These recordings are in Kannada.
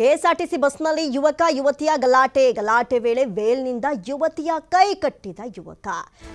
ಕೆಎಸ್ಆರ್ಟಿಸಿ ಬಸ್ನಲ್ಲಿ ಯುವಕ, ಯುವತಿಯ ಗಲಾಟೆ. ಗಲಾಟೆ ವೇಳೆ ವೇಲ್ನಿಂದ ಯುವತಿಯ ಕೈ ಕಟ್ಟಿದ ಯುವಕ.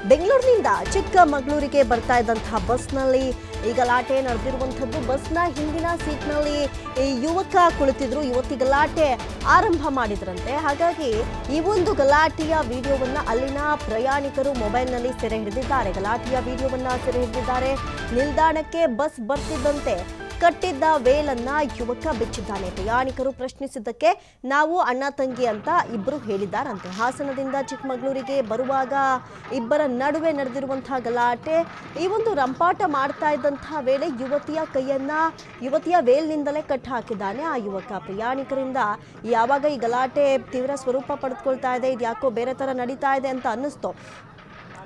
ಬೆಂಗಳೂರಿನಿಂದ ಚಿಕ್ಕಮಗಳೂರಿಗೆ ಬರ್ತಾ ಇದ್ದಂತಹ ಬಸ್ನಲ್ಲಿ ಈ ಗಲಾಟೆ ನಡೆದಿರುವಂಥದ್ದು. ಬಸ್ನ ಹಿಂದಿನ ಸೀಟ್ನಲ್ಲಿ ಈ ಯುವಕ ಕುಳಿತಿದ್ರು. ಯುವತಿ ಗಲಾಟೆ ಆರಂಭ ಮಾಡಿದ್ರಂತೆ. ಹಾಗಾಗಿ ಈ ಒಂದು ಗಲಾಟೆಯ ವಿಡಿಯೋವನ್ನು ಅಲ್ಲಿನ ಪ್ರಯಾಣಿಕರು ಮೊಬೈಲ್ನಲ್ಲಿ ಸೆರೆ ಹಿಡಿದಿದ್ದಾರೆ. ಗಲಾಟೆಯ ವಿಡಿಯೋವನ್ನು ಸೆರೆ ಹಿಡಿದಿದ್ದಾರೆ. ನಿಲ್ದಾಣಕ್ಕೆ ಬಸ್ ಬರ್ತಿದ್ದಂತೆ ಕಟ್ಟಿದ್ದ ವೇಲನ್ನ ಯುವಕ ಬಿಚ್ಚಿದ್ದಾನೆ. ಪ್ರಯಾಣಿಕರು ಪ್ರಶ್ನಿಸಿದ್ದಕ್ಕೆ ನಾವು ಅಣ್ಣ ತಂಗಿ ಅಂತ ಇಬ್ಬರು ಹೇಳಿದ್ದಾರಂತೆ. ಹಾಸನದಿಂದ ಚಿಕ್ಕಮಗಳೂರಿಗೆ ಬರುವಾಗ ಇಬ್ಬರ ನಡುವೆ ನಡೆದಿರುವಂತಹ ಗಲಾಟೆ, ಈ ಒಂದು ರಂಪಾಟ ಮಾಡ್ತಾ ಇದ್ದಂತಹ ವೇಳೆ ಯುವತಿಯ ಕೈಯನ್ನ, ಯುವತಿಯ ವೇಲ್ನಿಂದಲೇ ಕಟ್ ಹಾಕಿದ್ದಾನೆ ಆ ಯುವಕ. ಪ್ರಯಾಣಿಕರಿಂದ ಯಾವಾಗ ಈ ಗಲಾಟೆ ತೀವ್ರ ಸ್ವರೂಪ ಪಡೆದುಕೊಳ್ತಾ ಇದೆ ಇದು ಯಾಕೋ ಬೇರೆ ತರ ನಡೀತಾ ಇದೆ ಅಂತ ಅನ್ನಿಸ್ತು.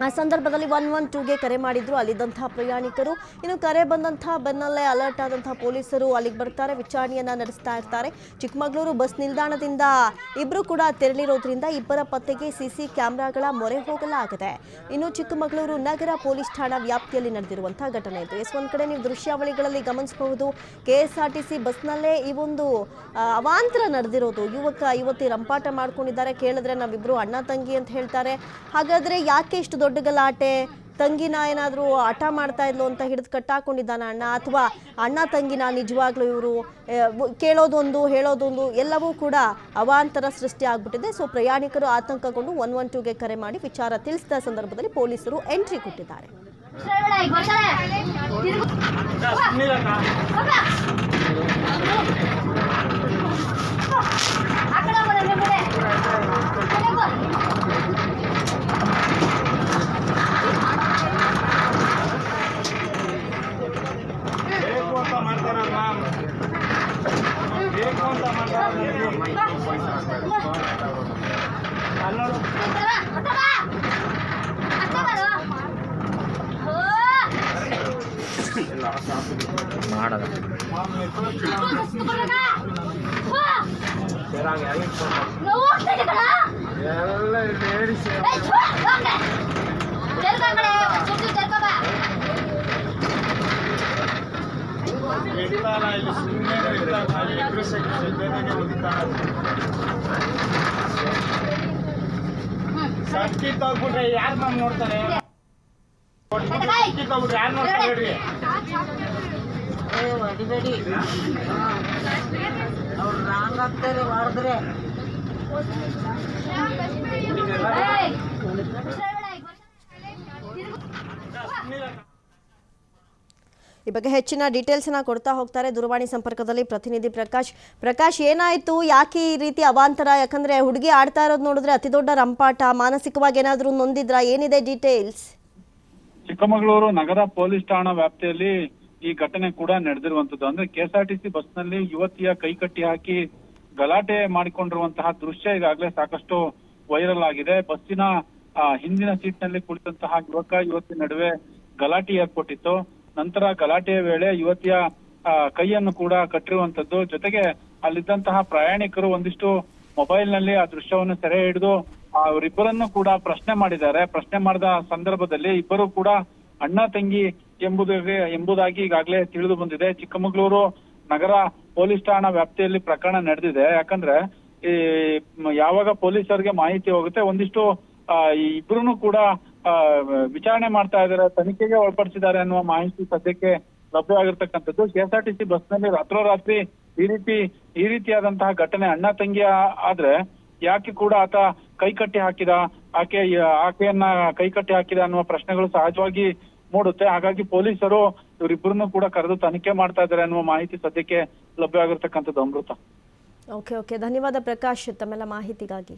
ಆ ಸಂದರ್ಭದಲ್ಲಿ ಒನ್ ಒನ್ ಟೂಗೆ ಕರೆ ಮಾಡಿದ್ರು. ಅಲ್ಲಿದ್ದಂತಹ ಪ್ರಯಾಣಿಕರು. ಇನ್ನು ಕರೆ ಬಂದಂತಹ ಬೆನ್ನಲ್ಲೇ ಅಲರ್ಟ್ ಆದಂತಹ ಪೊಲೀಸರು ಅಲ್ಲಿಗೆ ಬರ್ತಾರೆ. ವಿಚಾರಣೆಯನ್ನ ನಡೆಸ್ತಾ ಇರ್ತಾರೆ. ಚಿಕ್ಕಮಗಳೂರು ಬಸ್ ನಿಲ್ದಾಣದಿಂದ ಇಬ್ರು ಕೂಡ ತೆರಳಿರೋದ್ರಿಂದ ಇಬ್ಬರ ಪತ್ತೆಗೆ ಸಿಸಿ ಕ್ಯಾಮೆರಾಗಳ ಮೊರೆ ಹೋಗಲಾಗಿದೆ. ಇನ್ನು ಚಿಕ್ಕಮಗಳೂರು ನಗರ ಪೊಲೀಸ್ ಠಾಣಾ ವ್ಯಾಪ್ತಿಯಲ್ಲಿ ನಡೆದಿರುವಂತಹ ಘಟನೆ ಇದು. ಎಸ್ ಒಂದ್ ಕಡೆ ನೀವು ದೃಶ್ಯಾವಳಿಗಳಲ್ಲಿ ಗಮನಿಸಬಹುದು. ಕೆಎಸ್ಆರ್ಟಿಸಿ ಬಸ್ನಲ್ಲೇ ಈ ಒಂದು ಅವಾಂತರ ನಡೆದಿರೋದು. ಯುವಕ, ಯುವತಿ ರಂಪಾಟ ಮಾಡ್ಕೊಂಡಿದ್ದಾರೆ. ಕೇಳಿದ್ರೆ ನಾವಿಬ್ರು ಅಣ್ಣ, ತಂಗಿ ಅಂತ ಹೇಳ್ತಾರೆ. ಹಾಗಾದ್ರೆ ಯಾಕೆ ಇಷ್ಟು ಗಲಾಟೆ ತಂಗಿನ ಏನಾದರೂ ಹಠ ಮಾಡ್ತಾ ಇದ್ಲು ಅಂತ ಹಿಡಿದು ಕಟ್ಟಾಕೊಂಡಿದ್ದಾನ ಅಣ್ಣ ಅಥವಾ ಅಣ್ಣ ತಂಗಿನ ನಿಜವಾಗ್ಲೂ ಇವರು ಕೇಳೋದೊಂದು ಹೇಳೋದೊಂದು ಎಲ್ಲವೂ ಕೂಡ ಅವಾಂತರ ಸೃಷ್ಟಿ ಆಗ್ಬಿಟ್ಟಿದೆ. ಸೊ ಪ್ರಯಾಣಿಕರು ಆತಂಕಗೊಂಡು ಒನ್ ಒನ್ ಟೂಗೆ ಕರೆ ಮಾಡಿ ವಿಚಾರ ತಿಳಿಸಿದ ಸಂದರ್ಭದಲ್ಲಿ ಪೊಲೀಸರು ಎಂಟ್ರಿ ಕೊಟ್ಟಿದ್ದಾರೆ. ಎಲ್ಲ ಲೇಡೀಸ್ ಇರ್ತಾರ ಇಲ್ಲಿ ಸುಮ್ಮನೆ ಇರ್ತಾರ ಇಬ್ರು ಜೊತೆಗೆ ಉಳಿತಾರ ಸಕ್ಕಿ ತಗ್ಬಿಟ್ರೆ ಯಾರು ಮ್ಯಾಮ್ ನೋಡ್ತಾರೆ ಸಕ್ಕಿ ತಗ್ಬಿಟ್ರೆ ಯಾರು ನೋಡ್ತಾರೆ ಹೇಳ್ರಿ ಹೊಡಿಬೇಡಿ ಅವ್ರು ರಾಂಗ್ ಆಗ್ತಾರೆ ಈ ಬಗ್ಗೆ ಹೆಚ್ಚಿನ ಡೀಟೇಲ್ಸ್ನ ಕೊಡ್ತಾ ಹೋಗ್ತಾರೆ ದೂರವಾಣಿ ಸಂಪರ್ಕದಲ್ಲಿ ಪ್ರತಿನಿಧಿ ಪ್ರಕಾಶ್. ಪ್ರಕಾಶ್, ಏನಾಯ್ತು? ಯಾಕೆ ಈ ರೀತಿ ಅವಾಂತರ? ಯಾಕಂದ್ರೆ ಹುಡುಗಿ ಆಡ್ತಾ ಇರೋದು ನೋಡಿದ್ರೆ ಅತಿ ದೊಡ್ಡ ರಂಪಾಟ. ಮಾನಸಿಕವಾಗಿ ಏನಾದರೂ ನೊಂದಿದ್ರ? ಏನಿದೆ ಡೀಟೇಲ್ಸ್ ಚಿಕ್ಕಮಗಳೂರು ನಗರ ಪೊಲೀಸ್ ಠಾಣಾ ವ್ಯಾಪ್ತಿಯಲ್ಲಿ ಈ ಘಟನೆ ಕೂಡ ನಡೆದಿರುವಂತದ್ದು. ಅಂದ್ರೆ ಕೆಎಸ್ಆರ್ಟಿಸಿ ಬಸ್ನಲ್ಲಿ ಯುವತಿಯ ಕೈ ಕಟ್ಟಿ ಹಾಕಿ ಗಲಾಟೆ ಮಾಡಿಕೊಂಡಿರುವಂತಹ ದೃಶ್ಯ ಈಗಾಗಲೇ ಸಾಕಷ್ಟು ವೈರಲ್ ಆಗಿದೆ. ಬಸ್ಸಿನ ಹಿಂದಿನ ಸೀಟ್ನಲ್ಲಿ ಕುಳಿತಂತಹ ಯುವಕ, ಯುವತಿ ನಡುವೆ ಗಲಾಟೆ ಏರ್ಪಟ್ಟಿತ್ತು. ನಂತರ ಗಲಾಟೆಯ ವೇಳೆ ಯುವತಿಯ ಕೈಯನ್ನು ಕೂಡ ಕಟ್ಟಿರುವಂತದ್ದು. ಜೊತೆಗೆ ಅಲ್ಲಿದ್ದಂತಹ ಪ್ರಯಾಣಿಕರು ಒಂದಿಷ್ಟು ಮೊಬೈಲ್ನಲ್ಲಿ ಆ ದೃಶ್ಯವನ್ನು ಸೆರೆ ಹಿಡಿದು ಅವರಿಬ್ಬರನ್ನು ಕೂಡ ಪ್ರಶ್ನೆ ಮಾಡಿದ್ದಾರೆ. ಪ್ರಶ್ನೆ ಮಾಡಿದ ಸಂದರ್ಭದಲ್ಲಿ ಇಬ್ಬರು ಕೂಡ ಅಣ್ಣ, ತಂಗಿ ಎಂಬುದಾಗಿ ಎಂಬುದಾಗಿ ಈಗಾಗಲೇ ತಿಳಿದು ಬಂದಿದೆ. ಚಿಕ್ಕಮಗಳೂರು ನಗರ ಪೊಲೀಸ್ ಠಾಣಾ ವ್ಯಾಪ್ತಿಯಲ್ಲಿ ಪ್ರಕರಣ ನಡೆದಿದೆ. ಯಾಕಂದ್ರೆ ಈ, ಯಾವಾಗ ಪೊಲೀಸರಿಗೆ ಮಾಹಿತಿ ಹೋಗುತ್ತೆ, ಒಂದಿಷ್ಟು ಇಬ್ರು ಕೂಡ ವಿಚಾರಣೆ ಮಾಡ್ತಾ ಇದ್ದಾರೆ, ತನಿಖೆಗೆ ಒಳಪಡಿಸಿದ್ದಾರೆ ಅನ್ನುವ ಮಾಹಿತಿ ಸದ್ಯಕ್ಕೆ ಲಭ್ಯವಾಗಿರ್ತಕ್ಕಂಥದ್ದು. ಕೆಎಸ್ಆರ್ಟಿಸಿ ಬಸ್ನಲ್ಲಿ ರಾತ್ರೋರಾತ್ರಿ ಈ ರೀತಿ, ಈ ರೀತಿಯಾದಂತಹ ಘಟನೆ ಅಣ್ಣ ತಂಗಿಯ ಆದ್ರೆ ಯಾಕೆ ಕೂಡ ಆತ ಕೈ ಕಟ್ಟಿ ಹಾಕಿದ, ಆಕೆ, ಆಕೆಯನ್ನ ಕೈ ಕಟ್ಟಿ ಹಾಕಿದ ಅನ್ನುವ ಪ್ರಶ್ನೆಗಳು ಸಹಜವಾಗಿ ಮೂಡುತ್ತೆ. ಹಾಗಾಗಿ ಪೊಲೀಸರು ಇವರಿಬ್ಬರನ್ನು ಕೂಡ ಕರೆದು ತನಿಖೆ ಮಾಡ್ತಾ ಇದ್ದಾರೆ ಅನ್ನುವ ಮಾಹಿತಿ ಸದ್ಯಕ್ಕೆ ಲಭ್ಯವಾಗಿರ್ತಕ್ಕಂಥದ್ದು ಅಮೃತ. ಓಕೆ ಓಕೆ ಧನ್ಯವಾದ ಪ್ರಕಾಶ್, ತಮ್ಮೆಲ್ಲ ಮಾಹಿತಿಗಾಗಿ.